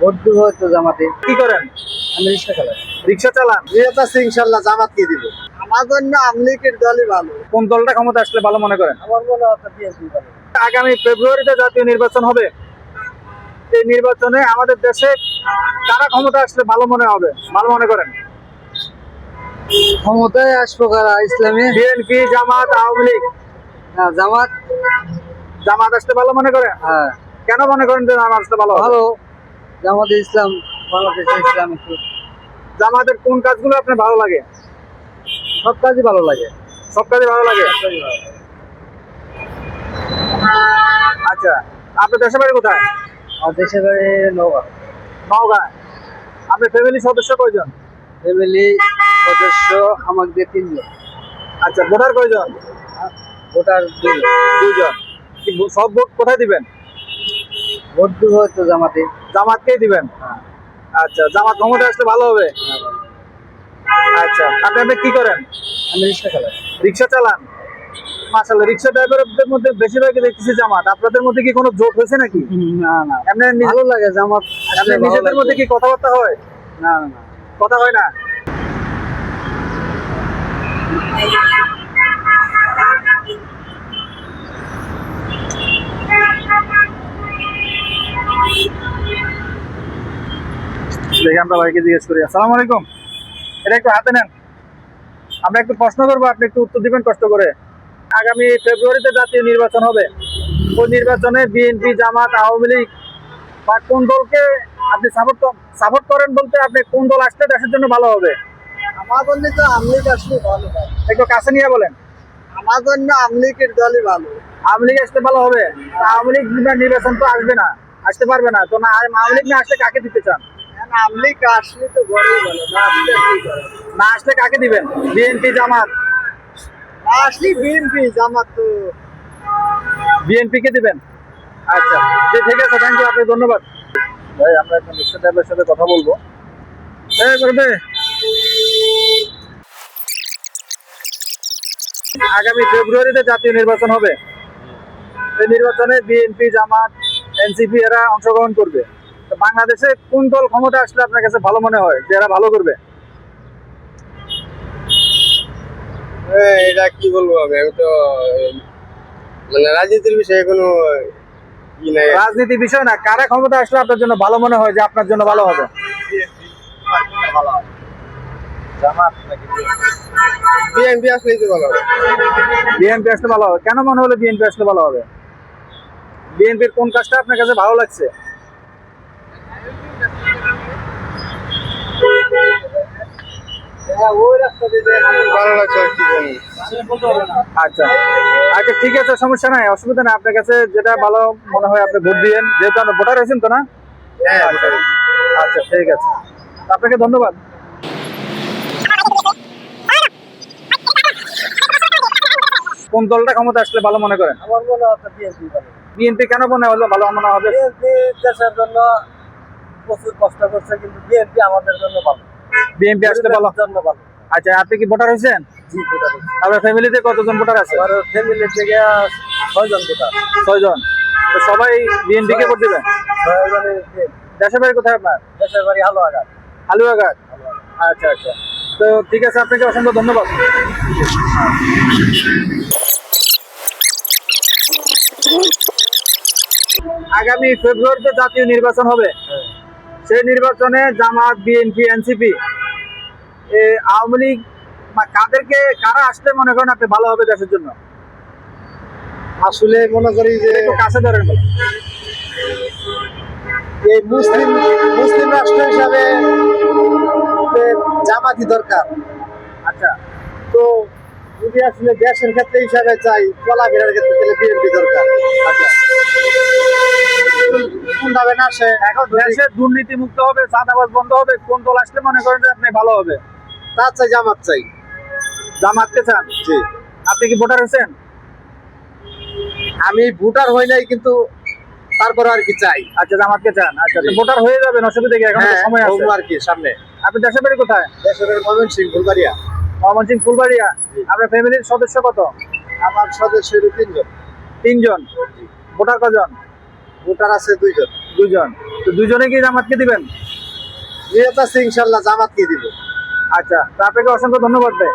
Vote দিব জামাতে। কি করেন? আমি রিক্সা চালাই। রিক্সা চালান? ইনশাল্লাহ জামাতকে দিব। আমার জন্য আমলিকের দলই ভালো। কোন দলটা ক্ষমতা আসলে ভালো মনে করেন? আমার মনে হয় বিএনপি ভালো আগামী ফেব্রুয়ারিতে জাতীয় নির্বাচন হবে। এই নির্বাচনে আমাদের দেশে কারা ক্ষমতা আসলে ভালো মনে হবে? ভালো মনে করেন? ক্ষমতায় আসব কারা? ইসলামী? BNP Jamaat Awami League? জামাত। জামাত আসলে ভালো মনে করেন? হ্যাঁ। কেন মনে করেন যে আসলে ভালো? ভালো। জামাত ইসলাম বাংলাদেশের ইসলাম একটু। জামাতের কোন কাজগুলো আপনার ভালো লাগে? সব কাজই ভালো লাগে। সব কাজে ভালো লাগে? আচ্ছা আপনার দেশের বাড়ি কোথায়? আর দেশের বাড়ি নৌকা নওগাঁ। আপনার ফ্যামিলির সদস্য কয়জন? ফ্যামিলি সদস্য আমাদের তিনজন। আচ্ছা ভোটার কয়জন? ভোটার দুজন দুইজন। সব ভোট কোথায় দিবেন? ভোট দিব তো জামাতে। জামাতকেই দিবেন? আচ্ছা জামাত ক্ষমতা আসলে ভালো হবে? আচ্ছা আপনি আপনি কি করেন? আমি রিক্সা চালাই। রিক্সা চালান? মাসাল্লাহ রিক্সা ড্রাইভারদের মধ্যে বেশিরভাগই দেখতেছি জামাত। আপনাদের মধ্যে কি কোনো জোট হয়েছে নাকি? না না। এমনি ভালো লাগে জামাত ভালো নিজেদের মধ্যে কি কথাবার্তা হয়? না না না। কথা হয় না? দেখি আমরা ভাইকে জিজ্ঞেস করি আসসালামু আলাইকুম। এটা একটু হাতে নেন। আমরা একটু প্রশ্ন করব আপনি একটু উত্তর দিবেন কষ্ট করে। আগামী ফেব্রুয়ারিতে জাতীয় নির্বাচন হবে। ওই নির্বাচনে বিএনপি জামাত আওয়ামী লীগ বা কোন দলকে আপনি সাপোর্ট সাপোর্ট করেন বলতে আপনি কোন দল আসলে দেশের জন্য ভালো হবে? আমার জন্য তো আমলিক আসলে ভালো একটু কাছে নিয়ে বলেন। আমার জন্য আমলিকের দলই ভালো। আওয়ামী লীগ আসতে ভালো হবে? আওয়ামী লীগ নির্বাচন তো আসবে না আসতে পারবে না। তো না আওয়ামী লীগ না আসলে কাকে দিতে চান? আমলিক আসলে তো বড়ই ভালো না আসলে না আসলে কাকে দিবেন? বিএনপি জামাত? না আসলে বিএনপি জামাত তো। বিএনপি কে দিবেন? আচ্ছা ঠিক আছে থ্যাংক ইউ আপনি ধন্যবাদ। ভাই আমরা এখন রিক্সা ড্রাইভারের সাথে কথা বলব। এই করবে আগামী ফেব্রুয়ারিতে জাতীয় নির্বাচন হবে। এই নির্বাচনে বিএনপি জামাত এনসিপি এরা অংশগ্রহণ করবে। বাংলাদেশে কোন দল ক্ষমতা আসলে আপনার কাছে ভালো মনে হয়? যে এরা ভালো করবে? এটা কি বলব আমি? আমি তো মানে রাজনীতির বিষয়ে কোনো রাজনীতি বিষয় না কারা ক্ষমতা আসলে আপনার জন্য ভালো মনে হয় যে আপনার জন্য ভালো হবে? বিএনপি আসলেই তো ভালো হবে। বিএনপি আসলে ভালো হবে। কেন মনে হলো বিএনপি আসলে ভালো হবে? বিএনপির কোন কাজটা আপনার কাছে ভালো লাগছে হ্যাঁ ওই রাস্তা দিয়ে ভালো লাগছে আর কি আচ্ছা। আচ্ছা ঠিক আছে সমস্যা নাই অসুবিধা নাই। আপনার কাছে যেটা ভালো মনে হয় আপনি ভোট দিয়েন। যেহেতু আপনি ভোটার হয়েছেন তো না? হ্যাঁ আচ্ছা আচ্ছা ঠিক আছে। আপনাকে ধন্যবাদ। কোন দলটা ক্ষমতা আসলে ভালো মনে করেন? আমার মনে হয় বিএনপি ভালো। বিএনপি কেন মনে হলো ভালো মনে হবে? বিএনপি দেশের জন্য প্রচুর কষ্ট করছে কিন্তু বিএনপি আমাদের জন্য ভালো। বিএনপি আসলে ভালো। জন্য ভালো। আচ্ছা আপনি কি ভোটার হয়েছেন? জি ভোটার আপনার ফ্যামিলিতে কতজন ভোটার আছে? আমার ফ্যামিলি থেকে ছয়জন ভোটার। ছয়জন। তো সবাই বিএনপি কে ভোট দিবেন দেশের বাড়ি কোথায় আপনার? দেশের বাড়ি হালো আঘাত হালুয়াঘাট। আচ্ছা আচ্ছা। তো ঠিক আছে আপনাকে অসংখ্য ধন্যবাদ। আগামী ফেব্রুয়ারিতে জাতীয় নির্বাচন হবে। সেই নির্বাচনে জামাত বিএনপি এনসিপি আওয়ামী লীগ কাদেরকে কারা আসলে মনে করেন আপনি ভালো হবে দেশের জন্য? আসলে মনে করি যে কাছে ধরেন এই মুসলিম মুসলিম রাষ্ট্র হিসাবে জামাতি দরকার। আচ্ছা। তো যদি আসলে গ্যাসের ক্ষেত্রে হিসাবে চাই চলাফেরার ক্ষেত্রে তাহলে বিএনপি দরকার। আচ্ছা। কোনভাবে না সে এখন দেশে দুর্নীতি মুক্ত হবে চাঁদাবাজ বন্ধ হবে কোন দল আসলে মনে করেন আপনি ভালো হবে? তার চাই জামাত চাই। জামাতকে চান? জি। আপনি কি ভোটার হয়েছেন? আমি ভোটার হই নাই কিন্তু তারপরে আর কি চাই। আচ্ছা জামাতকে চান। আচ্ছা ভোটার হয়ে যাবেন অসুবিধা কি? এখন হ্যাঁ সময় আছে। আর কি সামনে? আপনি দেশের বাড়ি কোথায়? দেশের ময়মন সিং ফুলবাড়িয়া। ময়মনসিং ফুলবাড়িয়া। আপনার ফ্যামিলির সদস্য কত? আমার সদস্যের তিনজন। তিনজন? ভোটার কজন? ভোটার আছে দুইজন। দুজন। তো দুজনে কি জামাতকে দিবেন? নিয়ত আছে ইনশাল্লাহ জামাতকে দিব। আচ্ছা তা আপনাকে অসংখ্য ধন্যবাদ ভাই।